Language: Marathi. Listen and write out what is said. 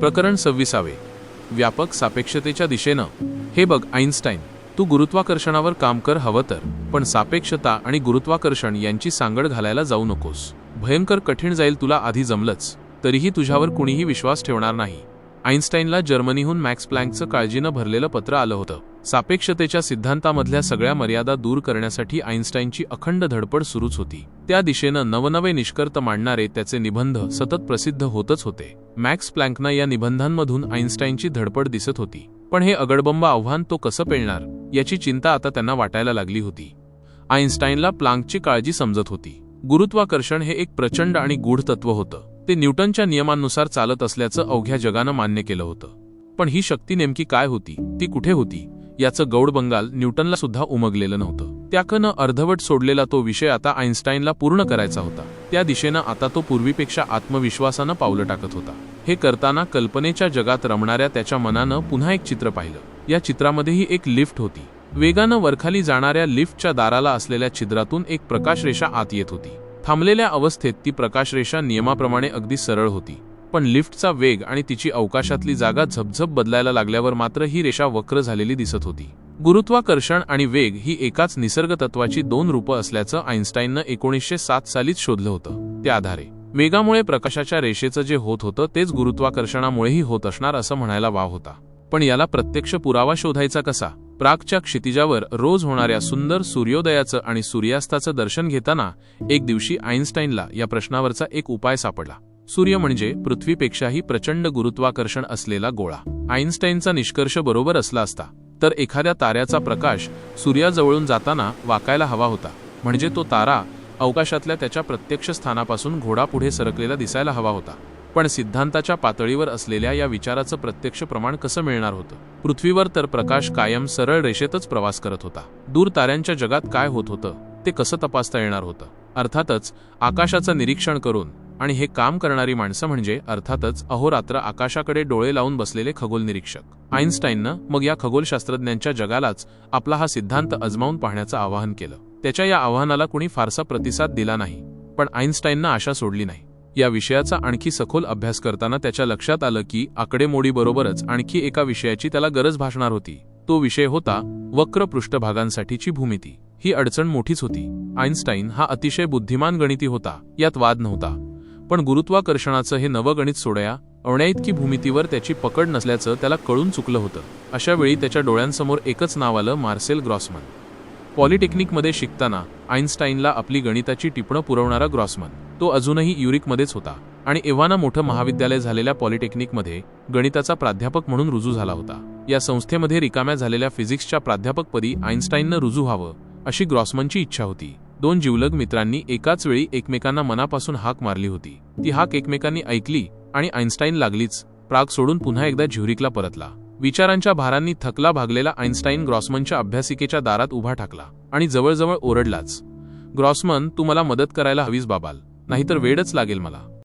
प्रकरण सव्वीसावे. व्यापक सापेक्षतेच्या दिशेनं. हे बघ आईन्स्टाईन तू गुरुत्वाकर्षणावर काम कर हवं तर पण सापेक्षता आणि गुरुत्वाकर्षण यांची सांगड घालायला जाऊ नकोस. भयंकर कठीण जाईल तुला आधी जमलंच तरीही तुझ्यावर कुणीही विश्वास ठेवणार नाही. आईन्स्टाईनला जर्मनीहून मॅक्स प्लँकचं काळजीनं भरलेलं पत्र आलं होतं. सापेक्षतेच्या सिद्धांतामधल्या सगळ्या मर्यादा दूर करण्यासाठी आईन्स्टाईनची अखंड धडपड सुरूच होती. त्या दिशेनं नवनवे निष्कर्त मांडणारे त्याचे निबंध सतत प्रसिद्ध होतच होते. मॅक्स प्लँकना या निबंधांमधून आईन्स्टाईनची धडपड दिसत होती. पण हे अगडबंब आव्हान तो कसं पेलणार याची चिंता आता त्यांना वाटायला लागली होती. आईन्स्टाईनला प्लांकची काळजी समजत होती. गुरुत्वाकर्षण हे एक प्रचंड आणि गूढ तत्व होतं. ते न्यूटनच्या नियमांनुसार चालत असल्याचं अवघ्या जगानं मान्य केलं होतं. पण ही शक्ती नेमकी काय होती? ती कुठे होती? याचं गौड बंगाल न्यूटनला सुद्धा उमगलेलं नव्हतं. त्याकनं अर्धवट सोडलेला तो विषय आता आईन्स्टाईनला पूर्ण करायचा होता. त्या दिशेनं आता तो पूर्वीपेक्षा आत्मविश्वासानं पावलं टाकत होता. हे करताना कल्पनेच्या जगात रमणाऱ्या त्याच्या मनानं पुन्हा एक चित्र पाहिलं. या चित्रामध्येही एक लिफ्ट होती. वेगानं वरखाली जाणाऱ्या लिफ्टच्या दाराला असलेल्या छिद्रातून एक प्रकाशरेषा आत येत होती. थांबलेल्या अवस्थेत ती प्रकाशरेषा नियमाप्रमाणे अगदी सरळ होती. पण लिफ्टचा वेग आणि तिची अवकाशातली जागा झपझप बदलायला लागल्यावर मात्र ही रेषा वक्र झालेली दिसत होती. गुरुत्वाकर्षण आणि वेग ही एकाच निसर्ग तत्वाची दोन रूपं असल्याचं आईन्स्टाईननं एकोणीसशे सात सालीच शोधलं होतं. त्या आधारे. वेगामुळे प्रकाशाच्या रेषेचं जे होत होतं तेच गुरुत्वाकर्षणामुळेही होत असणार असं म्हणायला वाव होता. पण याला प्रत्यक्ष पुरावा शोधायचा कसा? प्रागच्या क्षितिजावर रोज होणाऱ्या सुंदर सूर्योदयाचं आणि सूर्यास्ताचं दर्शन घेताना एक दिवशी आईन्स्टाईनला या प्रश्नावरचा एक उपाय सापडला. सूर्य म्हणजे पृथ्वीपेक्षाही प्रचंड गुरुत्वाकर्षण असलेला गोळा. आईन्स्टाईनचा निष्कर्ष बरोबर असला असता तर एखाद्या ताऱ्याचा प्रकाश सूर्याजवळून जाताना वाकायला हवा होता. म्हणजे तो तारा अवकाशातल्या त्याच्या प्रत्यक्ष स्थानापासून घोडापुढे सरकलेला दिसायला हवा होता. पण सिद्धांताच्या पातळीवर असलेल्या या विचाराचं प्रत्यक्ष प्रमाण कसं मिळणार होतं? पृथ्वीवर तर प्रकाश कायम सरळ रेषेतच प्रवास करत होता. दूर ताऱ्यांच्या जगात काय होत होतं ते कसं तपासता येणार होतं? अर्थातच आकाशाचं निरीक्षण करून आणि हे काम करणारी माणसं म्हणजे अर्थातच अहोरात्र आकाशाकडे डोळे लावून बसलेले खगोल निरीक्षक. आईन्स्टाईननं मग या खगोलशास्त्रज्ञांच्या जगालाच आपला हा सिद्धांत अजमावून पाहण्याचं आवाहन केलं. त्याच्या या आव्हानाला कुणी फारसा प्रतिसाद दिला नाही पण आईन्स्टाईननं आशा सोडली नाही. या विषयाचा आणखी सखोल अभ्यास करताना त्याच्या लक्षात आलं की आकडेमोडीबरोबरच आणखी एका विषयाची त्याला गरज भासणार होती. तो विषय होता वक्र पृष्ठभागांसाठीची भूमिती. ही अडचण मोठीच होती. आईन्स्टाईन हा अतिशय बुद्धिमान गणिती होता यात वाद नव्हता. पण गुरुत्वाकर्षणाचं हे नवं गणित सोडया अवण्याइतकी भूमितीवर त्याची पकड नसल्याचं त्याला कळून चुकलं होतं. अशा वेळी त्याच्या डोळ्यांसमोर एकच नाव आलं मार्सेल ग्रॉसमन. पॉलिटेक्निकमध्ये शिकताना आईन्स्टाईनला आपली गणिताची टिपणं पुरवणारा ग्रॉसमन. तो अजूनही युरिकमध्येच होता आणि एव्हाना मोठं महाविद्यालय झालेल्या पॉलिटेक्निकमध्ये गणिताचा प्राध्यापक म्हणून रुजू झाला होता. या संस्थेमध्ये रिकाम्या झालेल्या फिजिक्सच्या प्राध्यापकपदी आईन्स्टाईननं रुजू व्हावं अशी ग्रॉसमनची इच्छा होती. दोन जीवलग मित्रांनी एकाच वेळी एकमेकांना मनापासून हाक मारली होती. ती हाक एकमेकांनी ऐकली आणि आईन्स्टाईन लागलीच. प्राग सोडून पुन्हा एकदा झ्युरिकला परतला. विचारांच्या भारांनी थकला भागलेला आईन्स्टाईन ग्रॉसमनच्या अभ्यासिकेच्या दारात उभा ठाकला आणि जवळजवळ ओरडलाच. ग्रॉसमन तू मला मदत करायला हवीच बाबाल. नाहीतर वेळच लागेल मला.